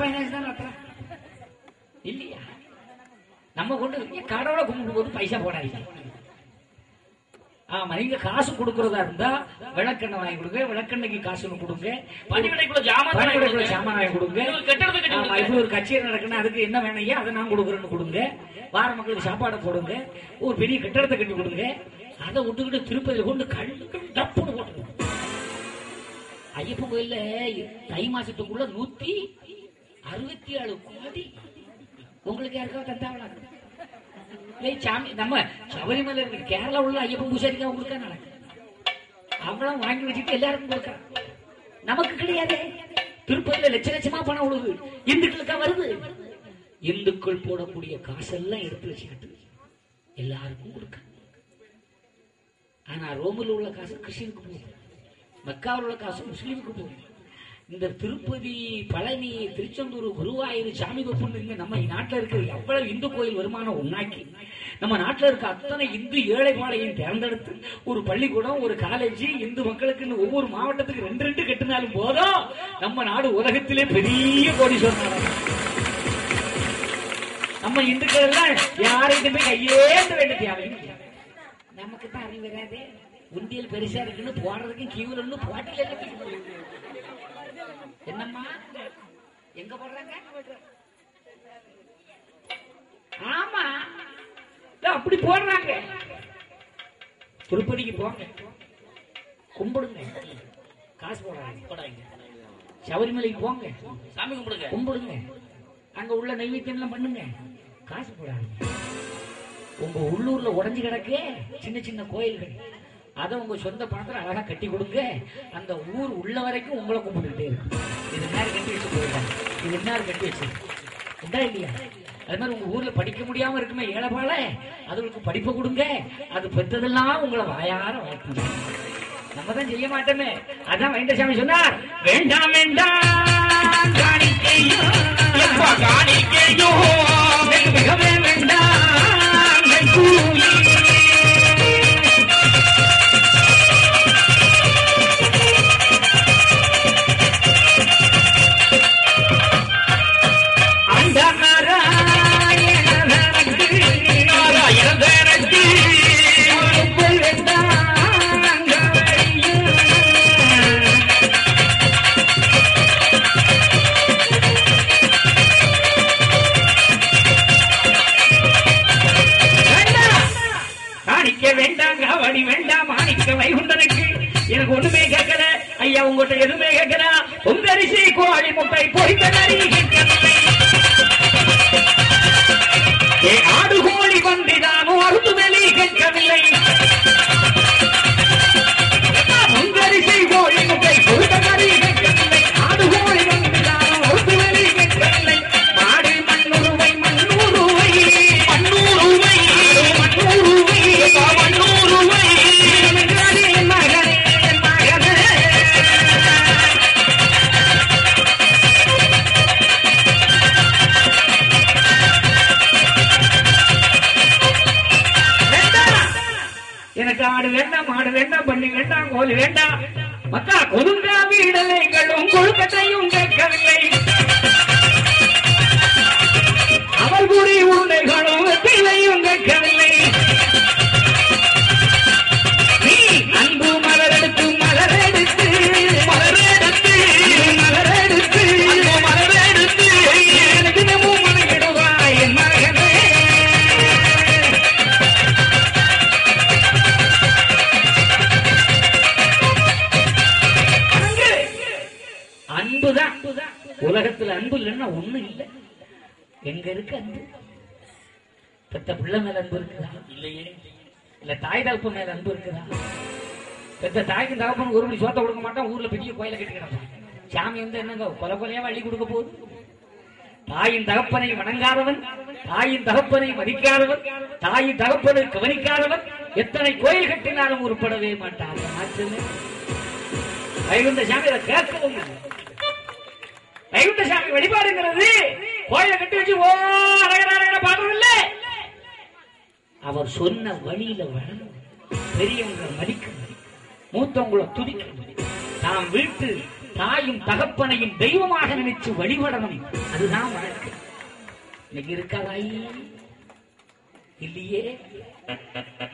Finance தான் நடத்துறான் இல்லையா? நம்ம கொண்டு கடவுளை கும்பிடும் போது பைசா போடாதீங்க. ஆமா நீங்க காசு கொடுக்கறதா இருந்தா விளக்கெண்ணெய் வாங்கி கொடுங்க விளக்கெண்ணைக்கு காசு கொடுங்க பணிவிடைக்குள்ள ஜாமான் வாங்கி கொடுங்க. சாமான் வாங்கி கொடுங்க. இன்னொரு கட்டடத்தை கட்டி ஆமா, கொடுங்க. இப்படி ஒரு கச்சேரி நடக்குன்னா அதுக்கு என்ன வேணையோ அதை நான் கொடுக்குறேன்னு கொடுங்க. வார மக்களுக்கு சாப்பாடு போடுங்க. ஒரு பெரிய கட்டடத்தை கட்டி கொடுங்க. அதை விட்டுக்கிட்டு திருப்பதியில கொண்டு கண்ணு டப்புன்னு போட்டுருங்க ஐயப்பன் கோயில்ல தை மாசத்துக்குள்ள நூத்தி அறுபத்தி ஏழு கோடி. உங்களுக்கு யாருக்காவது தந்தாவளா இல்லை சாமி நம்ம சபரிமலை இருக்கு. கேரளா உள்ள ஐயப்பன் பூசாரிக்கு அவங்களுக்கு நடக்கு அவங்களும் வாங்கி வச்சுட்டு எல்லாருக்கும் கொடுக்கறான் நமக்கு கிடையாது. திருப்பதியில லட்ச லட்சமா பணம் உழுது. இந்துக்களுக்கா வருது? இந்துக்கள் போடக்கூடிய காசெல்லாம் எடுத்து வச்சுக்கிட்டு எல்லாருக்கும் கொடுக்க. ஆனா ரோமில் உள்ள காசு கிறிஸ்டினுக்கு போகுது மக்காவில் உள்ள காசு முஸ்லீமுக்கு போகுது இந்த திருப்பதி பழனி திருச்செந்தூர் குருவாயூர் சாமி தொப்புன்னு நம்ம நாட்டில் இருக்கிற எவ்வளவு இந்து கோயில் வருமானம் உண்டாக்கி நம்ம நாட்டில் இருக்க அத்தனை இந்து ஏழை மாலையும் தேர்ந்தெடுத்து ஒரு பள்ளிக்கூடம் ஒரு காலேஜ் இந்து மக்களுக்குன்னு ஒவ்வொரு மாவட்டத்துக்கு ரெண்டு ரெண்டு கட்டினாலும் போதும். நம்ம நாடு உலகத்திலே பெரிய கோடீஸ்வரன் நம்ம இந்துக்கள் எல்லாம் யாரையும் போய் கையேந்து வேண்டிய தேவையும் நமக்கு தான் அறிவு வராது. உண்டியல் பெருசா இருக்குன்னு போடுறதுக்கு கியூல இருந்து போட்டில என்னம்மா? எங்க போடுறாங்க? ஆமா. அப்படி போடுறாங்க. திருப்பதிக்கு போங்க. கும்பிடுங்க. காசு போடுறாங்க. சபரிமலைக்கு போங்க. சாமி கும்பிடுங்க. கும்பிடுங்க. அங்க உள்ள நைவேத்தியம் எல்லாம் பண்ணுங்க. காசு போடாதீங்க. உங்க உள்ளூர்ல உடைஞ்சு கிடக்கு சின்ன சின்ன கோயில்கள். அதை உங்க சொந்த பணத்துல அழகா கட்டி கொடுங்க. அந்த ஊர் உள்ள வரைக்கும் உங்களை கும்பிட்டுக்கிட்டே இருக்கும் இது நேரம் கட்டி வச்சு போயிருக்காங்க இது நேரம் கட்டி வச்சு? உண்டா இல்லையா? அது மாதிரி உங்க ஊர்ல படிக்க முடியாம இருக்குமே ஏழைபால அதுகளுக்கு படிப்பை கொடுங்க. அது பெற்றதெல்லாம் உங்களை வாயார வளர்க்கணும் நம்ம தான் செய்ய மாட்டோமே. அதான் வைண்டசாமி சொன்னார் வேண்டாம் வேண்டாம் எனக்கு ஒண்ணுமே கேட்கல. ஐயா உங்ககிட்ட எதுவுமே கேட்கல. உங்க அரிசி கோழி முட்டை பொய்த்த நரி ஏ ஆடு கோழி வந்திதானும் அறுத்து வெளி கேட்கவில்லை. ஆடு வேண்டாம் மாடு வேண்டாம் பண்ணி வேண்டாம் கோழி வேண்டாம் மக்கா கொதுங்கா வீடலைகளும் கொழுக்கட்டையும் அன்புதான். உலகத்துல அன்பு இல்லைன்னா ஒண்ணும் இல்லை. எங்க இருக்கு அன்பு? பெத்த பிள்ளை மேல அன்பு இருக்குதா? இல்லையே. இல்ல தாய் தகப்பு மேல அன்பு இருக்குதா? பெத்த தாய்க்கு தகப்பன் ஒரு மணி சோத்த கொடுக்க மாட்டான் ஊர்ல பெரிய கோயில கட்டிக்கிறான் சாமி வந்து என்னங்க கொலை கொலையா அள்ளி கொடுக்க போகுது? தாயின் தகப்பனை வணங்காதவன் தாயின் தகப்பனை மதிக்காதவன் தாயின் தகப்பனை கவனிக்காதவன் எத்தனை கோயில் கட்டினாலும் உருப்படவே மாட்டான். அந்த நாட்டில் சாமி அதை கேட்கவும் இல்லை. வைகுண்ட சாமி வழிபாடுங்கிறது கோயில கட்டி வச்சு ஓ அரகர அரகர பாடுறது இல்ல அவர் சொன்ன வழியில வரணும். பெரியவங்களை மதிக்கணும் மூத்தவங்களை துதிக்கணும் தாம் வீட்டு தாயும் தகப்பனையும் தெய்வமாக நினைச்சு வழிபடணும். அதுதான் வழக்கு. இன்னைக்கு இருக்காதாய் இல்லையே.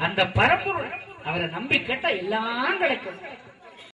அந்த பரம்பொருள் அவரை நம்பி கேட்டா எல்லாம் கிடைக்கும்